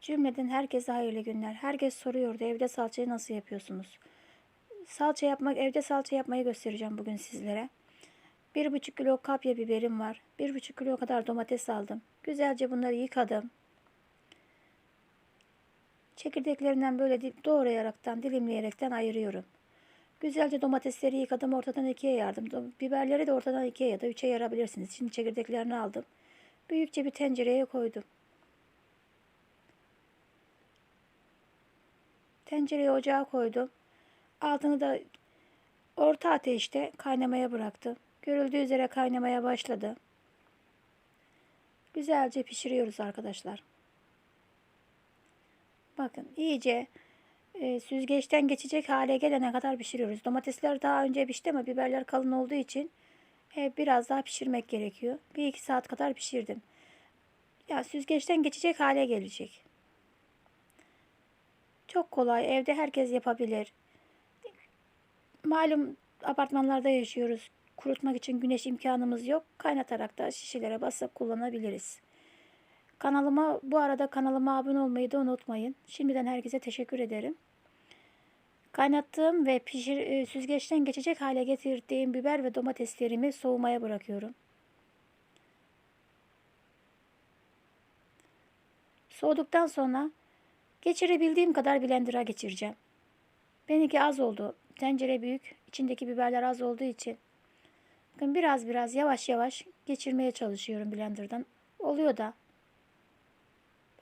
Cümleden herkese hayırlı günler. Herkes soruyordu evde salçayı nasıl yapıyorsunuz? Salça yapmak, evde salça yapmayı göstereceğim bugün sizlere. 1,5 kilo kapya biberim var. 1,5 kilo kadar domates aldım. Güzelce bunları yıkadım. Çekirdeklerinden böyle doğrayaraktan, dilimleyerekten ayırıyorum. Güzelce domatesleri yıkadım, ortadan ikiye yardım. Biberleri de ortadan ikiye ya da üçe yarabilirsiniz. Şimdi çekirdeklerini aldım. Büyükçe bir tencereye koydum. Tencereyi ocağa koydum. Altını da orta ateşte kaynamaya bıraktım. Görüldüğü üzere kaynamaya başladı. Güzelce pişiriyoruz arkadaşlar. Bakın iyice e, süzgeçten geçecek hale gelene kadar pişiriyoruz. Domatesler daha önce pişti ama biberler kalın olduğu için e, biraz daha pişirmek gerekiyor. Bir iki saat kadar pişirdim. Ya süzgeçten geçecek hale gelecek. Çok kolay. Evde herkes yapabilir. Malum apartmanlarda yaşıyoruz. Kurutmak için güneş imkanımız yok. Kaynatarak da şişelere basıp kullanabiliriz. Kanalıma bu arada kanalıma abone olmayı da unutmayın. Şimdiden herkese teşekkür ederim. Kaynattığım ve pişir, e, süzgeçten geçecek hale getirdiğim biber ve domateslerimi soğumaya bırakıyorum. Soğuduktan sonra geçirebildiğim kadar blender'a geçireceğim. Benimki az oldu. Tencere büyük. İçindeki biberler az olduğu için. Bakın biraz biraz yavaş yavaş geçirmeye çalışıyorum blender'dan. Oluyor da.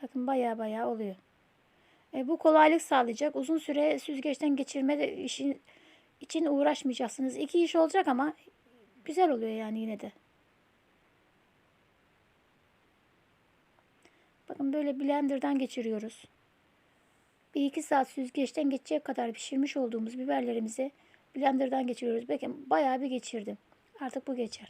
Bakın baya baya oluyor. E, bu kolaylık sağlayacak. Uzun süre süzgeçten geçirme işin için uğraşmayacaksınız. İki iş olacak ama güzel oluyor yani yine de. Bakın böyle blenderdan geçiriyoruz. Bir iki saat süzgeçten geçecek kadar pişirmiş olduğumuz biberlerimizi blenderdan geçiriyoruz. Bakın bayağı bir geçirdim. Artık bu geçer.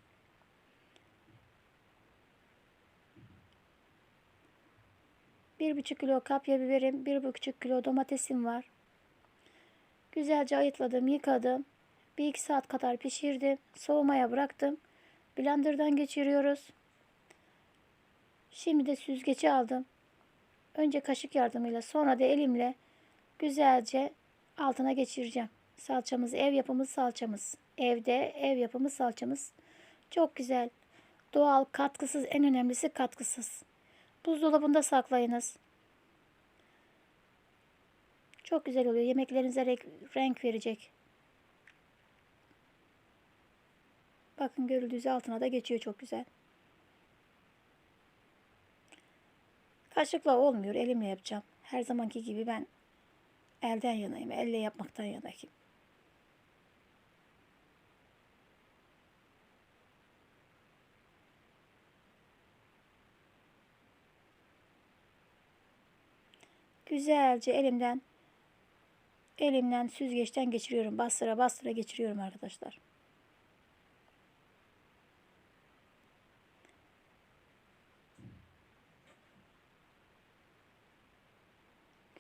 Bir buçuk kilo kapya biberim, bir buçuk kilo domatesim var. Güzelce ayıtladım, yıkadım. Bir iki saat kadar pişirdim. Soğumaya bıraktım. Blenderdan geçiriyoruz. Şimdi de süzgeci aldım. Önce kaşık yardımıyla sonra da elimle güzelce altına geçireceğim. Salçamız ev yapımı salçamız. Evde ev yapımı salçamız. Çok güzel. Doğal, katkısız, en önemlisi katkısız. Buzdolabında saklayınız. Çok güzel oluyor. Yemeklerinize renk, verecek. Bakın görüldüğü altına da geçiyor çok güzel. Kaşıkla olmuyor. Elimle yapacağım. Her zamanki gibi ben elden yanayım. Elle yapmaktan yanayım. Güzelce elimden elimden süzgeçten geçiriyorum. Bastıra bastıra geçiriyorum arkadaşlar.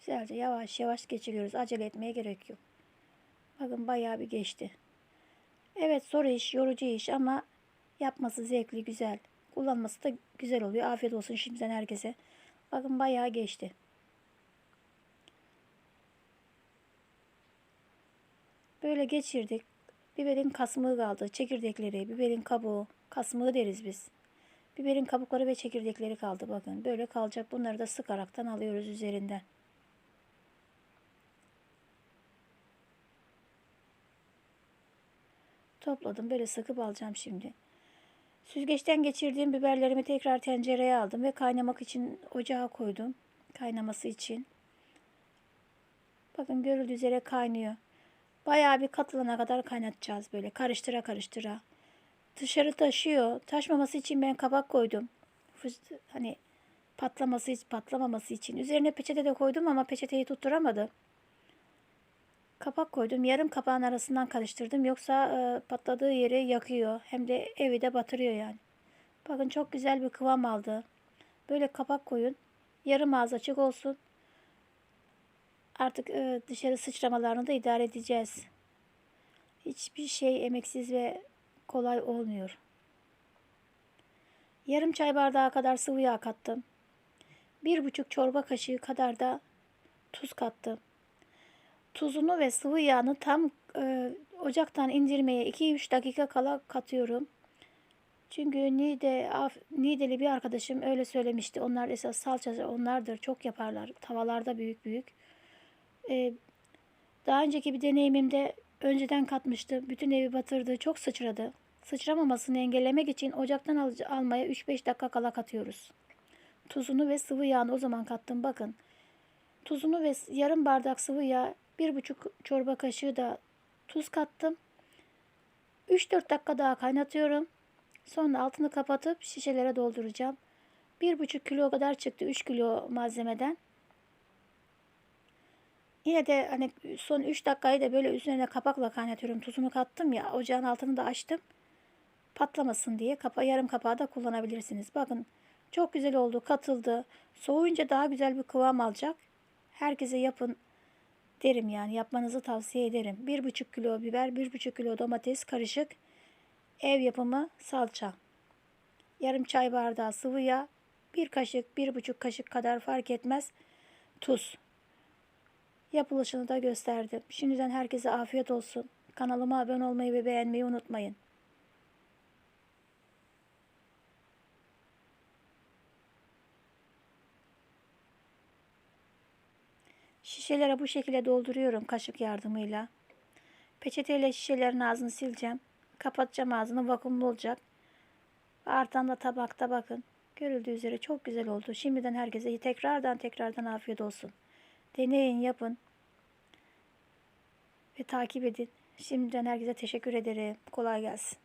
Güzelce yavaş yavaş geçiriyoruz. Acele etmeye gerek yok. Bakın bayağı bir geçti. Evet zor iş, yorucu iş ama yapması zevkli, güzel. Kullanması da güzel oluyor. Afiyet olsun şimdiden herkese. Bakın bayağı geçti. Böyle geçirdik. Biberin kasmığı kaldı. Çekirdekleri, biberin kabuğu, kasmığı deriz biz. Biberin kabukları ve çekirdekleri kaldı. Bakın böyle kalacak. Bunları da sıkaraktan alıyoruz üzerinden. Topladım. Böyle sıkıp alacağım şimdi. Süzgeçten geçirdiğim biberlerimi tekrar tencereye aldım ve kaynamak için ocağa koydum. Kaynaması için. Bakın görüldüğü üzere kaynıyor. Bayağı bir katılana kadar kaynatacağız böyle karıştıra karıştıra. Dışarı taşıyor. Taşmaması için ben kabak koydum. Hani patlaması patlamaması için. Üzerine peçete de koydum ama peçeteyi tutturamadı. Kapak koydum. Yarım kapağın arasından karıştırdım. Yoksa e, patladığı yeri yakıyor. Hem de evi de batırıyor yani. Bakın çok güzel bir kıvam aldı. Böyle kapak koyun. Yarım ağız açık olsun. Artık e, dışarı sıçramalarını da idare edeceğiz. Hiçbir şey emeksiz ve kolay olmuyor. Yarım çay bardağı kadar sıvı yağ kattım. Bir buçuk çorba kaşığı kadar da tuz kattım. Tuzunu ve sıvı yağını tam e, ocaktan indirmeye 2-3 dakika kala katıyorum. Çünkü Niğde, Af- Niğdeli bir arkadaşım öyle söylemişti. Onlar esas salçası onlardır. Çok yaparlar. Tavalarda büyük büyük. E, daha önceki bir deneyimimde önceden katmıştı. Bütün evi batırdı. Çok sıçradı. Sıçramamasını engellemek için ocaktan al- almaya 3-5 dakika kala katıyoruz. Tuzunu ve sıvı yağını o zaman kattım. Bakın. Tuzunu ve yarım bardak sıvı yağ, bir buçuk çorba kaşığı da tuz kattım. 3-4 dakika daha kaynatıyorum. Sonra altını kapatıp şişelere dolduracağım. 1,5 kilo kadar çıktı 3 kilo malzemeden. Yine de hani son 3 dakikayı da böyle üzerine kapakla kaynatıyorum. Tuzunu kattım ya ocağın altını da açtım. Patlamasın diye kapa yarım kapağı da kullanabilirsiniz. Bakın çok güzel oldu katıldı. Soğuyunca daha güzel bir kıvam alacak. Herkese yapın derim yani yapmanızı tavsiye ederim. 1,5 kilo biber, 1,5 kilo domates karışık ev yapımı salça. Yarım çay bardağı sıvı yağ, bir kaşık, bir buçuk kaşık kadar fark etmez tuz. Yapılışını da gösterdim. Şimdiden herkese afiyet olsun. Kanalıma abone olmayı ve beğenmeyi unutmayın. Şişelere bu şekilde dolduruyorum kaşık yardımıyla. Peçeteyle şişelerin ağzını sileceğim. Kapatacağım ağzını vakumlu olacak. Artan da tabakta bakın. Görüldüğü üzere çok güzel oldu. Şimdiden herkese tekrardan tekrardan afiyet olsun. Deneyin yapın. Ve takip edin. Şimdiden herkese teşekkür ederim. Kolay gelsin.